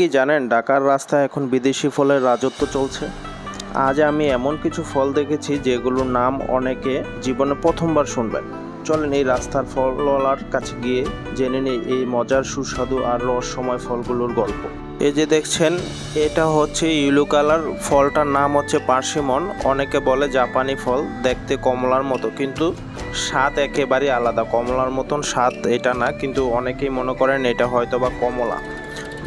কি জানেন, ঢাকার রাস্তায় এখন বিদেশি ফলের রাজত্ব চলছে। আজ আমি এমন কিছু ফল দেখেছি যেগুলোর নাম অনেকে জীবনে প্রথমবার শুনবেন। চলেন এই রাস্তার ফলওয়ালার কাছে গিয়ে জেনে নেই এই মজার সুস্বাদু আর রহস্যময় ফলগুলোর গল্প। এই যে দেখছেন, এটা হচ্ছে ইউলো কালার। ফলটার নাম হচ্ছে পার্সিমন। অনেকে বলে জাপানি ফল দেখতে কমলার মতো, কিন্তু স্বাদ একেবারেই আলাদা। কমলার মতন স্বাদ এটা না, কিন্তু অনেকেই মনে করেন এটা হয়তো বা কমলা।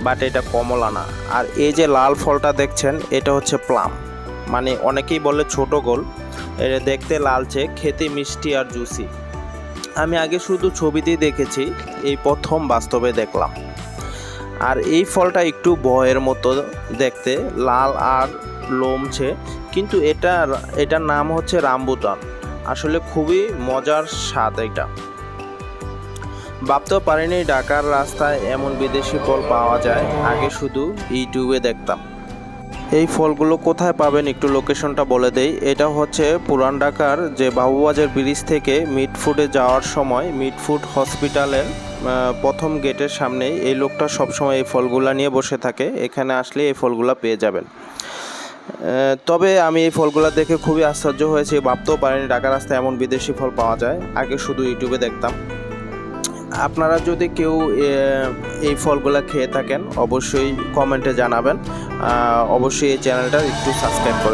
বাট এটা কমলা না। আর এই যে লাল ফলটা দেখছেন, এটা হচ্ছে প্লাম মানে অনেকেই বলে ছোট গোল। এটা দেখতে লালচে, খেতে মিষ্টি আর জুসি আমি আগে শুধু ছবিতেই দেখেছি, এই প্রথম বাস্তবে দেখলাম। আর এই ফলটা একটু বয়ের মতো দেখতে, লাল আর লোমছে, কিন্তু এটা, এটার নাম হচ্ছে রামবুতান আসলে খুবই মজার স্বাদ এটা। ভাবতেও পারিনি ঢাকার রাস্তায় এমন বিদেশি ফল পাওয়া যায়। আগে শুধু ইউটিউবে দেখতাম। এই ফলগুলো কোথায় পাবেন একটু লোকেশনটা বলে দেই। এটা হচ্ছে পুরান ঢাকার যে বাবুবাজার ব্রিজ থেকে মিড ফুডে যাওয়ার সময় মিড ফুড হসপিটালের প্রথম গেটের সামনেই এই লোকটা সবসময় এই ফলগুলা নিয়ে বসে থাকে। এখানে আসলে এই ফলগুলা পেয়ে যাবেন। তবে আমি এই ফলগুলা দেখে খুবই আশ্চর্য হয়েছি। ভাবতেও পারিনি ঢাকা রাস্তায় এমন বিদেশি ফল পাওয়া যায়। আগে শুধু ইউটিউবে দেখতাম। আপনারা যদি কেউ এই ফলগুলা খেয়ে থাকেন, অবশ্যই কমেন্টে জানাবেন। অবশ্যই এই চ্যানেলটা একটু সাবস্ক্রাইব করে